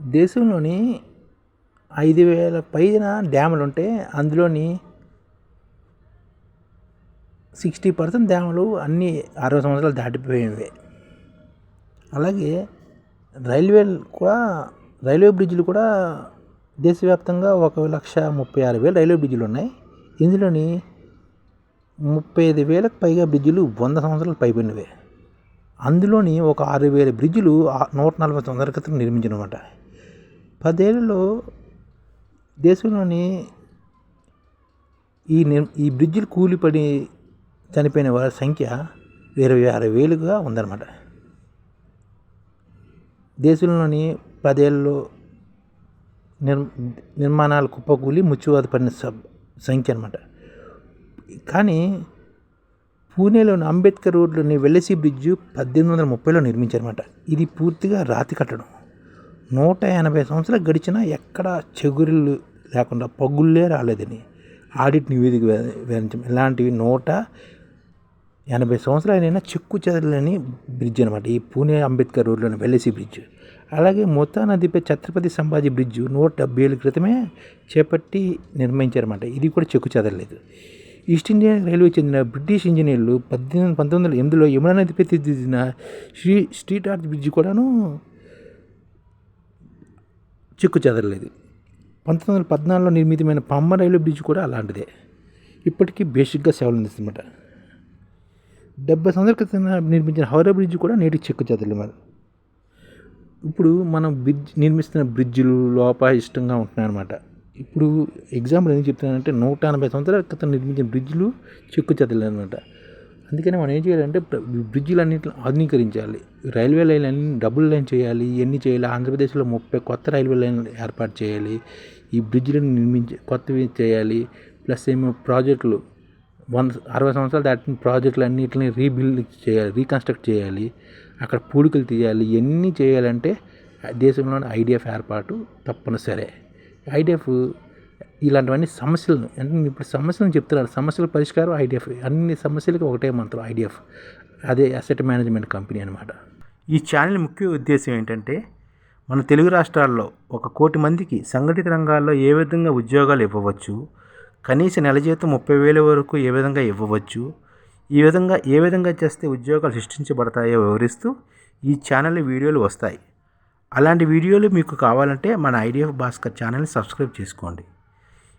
దేశంలోని ఐదు వేల పైన డ్యాములు ఉంటే అందులోని సిక్స్టీ పర్సెంట్ డ్యాములు అన్నీ అరవై సంవత్సరాలు దాటిపోయినవే. అలాగే రైల్వేలు కూడా రైల్వే బ్రిడ్జ్లు కూడా దేశవ్యాప్తంగా ఒక లక్ష ముప్పై ఆరు వేలు రైల్వే బ్రిడ్జ్లు ఉన్నాయి. ఇందులోని ముప్పై ఐదు వేలకు పైగా బ్రిడ్జ్లు వంద సంవత్సరాలు పైబడినవే అందులోని ఒక ఆరు వేల బ్రిడ్జ్లు నూట నలభై సంవత్సరాల క్రితం నిర్మించినమాట పదేళ్ళలో దేశంలోని ఈ నిర్ ఈ బ్రిడ్జిలు కూలిపడి చనిపోయిన వారి సంఖ్య ఇరవై ఆరు వేలుగా ఉందన్నమాట. దేశంలోని పదేళ్ళలో నిర్ నిర్మాణాలు కుప్పకూలి ముచ్చువాత పడిన సంఖ్య అనమాట కానీ పూణేలోని అంబేద్కర్ రోడ్లోని వెల్లసి బ్రిడ్జు పద్దెనిమిది వందల ముప్పైలో నిర్మించారన్నమాట. ఇది పూర్తిగా రాతి కట్టడం. నూట ఎనభై సంవత్సరాలు గడిచినా ఎక్కడ చెగురులు లేకుండా పగుళ్ళే రాలేదని ఆడిట్ నివేదిక వేయించడం ఇలాంటివి నూట ఎనభై సంవత్సరాలైనా చెక్కు చెదరలేని బ్రిడ్జ్ అనమాట ఈ పూణే అంబేద్కర్ రోడ్లోని వెల్లసి బ్రిడ్జ్. అలాగే మొత్తా నదిపై ఛత్రపతి సంభాజీ బ్రిడ్జ్ నూట డెబ్బై ఏళ్ళ క్రితమే చేపట్టి నిర్మించారన్నమాట. ఇది కూడా చెక్కు చెదరలేదు. ఈస్ట్ ఇండియా రైల్వే చెందిన బ్రిటిష్ ఇంజనీర్లు పద్దెనిమిది పంతొమ్మిది వందల ఎనిమిదిలో యమునా నదిపై తీర్చిదిద్దిన శ్రీ స్ట్రీట్ ఆర్ట్ బ్రిడ్జ్ కూడాను చిక్కు చెదరలేదు పంతొమ్మిది వందల పద్నాలుగులో నిర్మితమైన పంబ రైల్వే బ్రిడ్జ్ కూడా అలాంటిదే. ఇప్పటికీ బేసిక్గా సేవలు అందిస్తుందన్నమాట. డెబ్బై సంవత్సరాల క్రితం నిర్మించిన హౌరా బ్రిడ్జ్ కూడా నేటికి చెక్కు చెదరలేదు మరి. ఇప్పుడు మనం బ్రిడ్జ్ నిర్మిస్తున్న బ్రిడ్జ్లు లోప ఇష్టంగా ఉంటున్నాయి అనమాట ఇప్పుడు ఎగ్జాంపుల్ ఎందుకు చెప్తున్నానంటే నూట ఎనభై సంవత్సరాల క్రితం నిర్మించిన బ్రిడ్జ్లు చెక్కు చెదరలేదు అనమాట అందుకని మనం ఏం చేయాలంటే బ్రిడ్జిలన్నింటిని ఆధునీకరించాలి. రైల్వే లైన్ అన్ని డబుల్ లైన్ చేయాలి ఇవన్నీ చేయాలి ఆంధ్రప్రదేశ్లో ముప్పై కొత్త రైల్వే లైన్ ఏర్పాటు చేయాలి ఈ బ్రిడ్జిలను నిర్మించి కొత్తవి చేయాలి ప్లస్ ఏమో ప్రాజెక్టులు వంద అరవై సంవత్సరాలు దాటిన ప్రాజెక్టులు అన్నింటిని రీబిల్డ్ చేయాలి రీకన్స్ట్రక్ట్ చేయాలి అక్కడ పూడికలు తీయాలి ఇవన్నీ చేయాలంటే దేశంలోని ఐడిఎఫ్ ఏర్పాటు తప్పనిసరే. ఐడిఎఫ్ ఇలాంటివన్నీ సమస్యలను అంటే ఇప్పుడు సమస్యలను చెప్తున్నారు. సమస్యల పరిష్కారం ఐడిఎఫ్. అన్ని సమస్యలకు ఒకటే మంత్రం ఐడిఎఫ్. అదే అసెట్ మేనేజ్మెంట్ కంపెనీ అనమాట ఈ ఛానల్ ముఖ్య ఉద్దేశం ఏంటంటే మన తెలుగు రాష్ట్రాల్లో ఒక కోటి మందికి సంఘటిత రంగాల్లో ఏ విధంగా ఉద్యోగాలు ఇవ్వవచ్చు కనీస నెల జీతం ముప్పై వేల వరకు ఏ విధంగా ఇవ్వవచ్చు ఈ విధంగా ఏ విధంగా చేస్తే ఉద్యోగాలు సృష్టించబడతాయో వివరిస్తూ ఈ ఛానల్ వీడియోలు వస్తాయి. అలాంటి వీడియోలు మీకు కావాలంటే మన ఐడిఎఫ్ భాస్కర్ ఛానల్ని సబ్స్క్రైబ్ చేసుకోండి.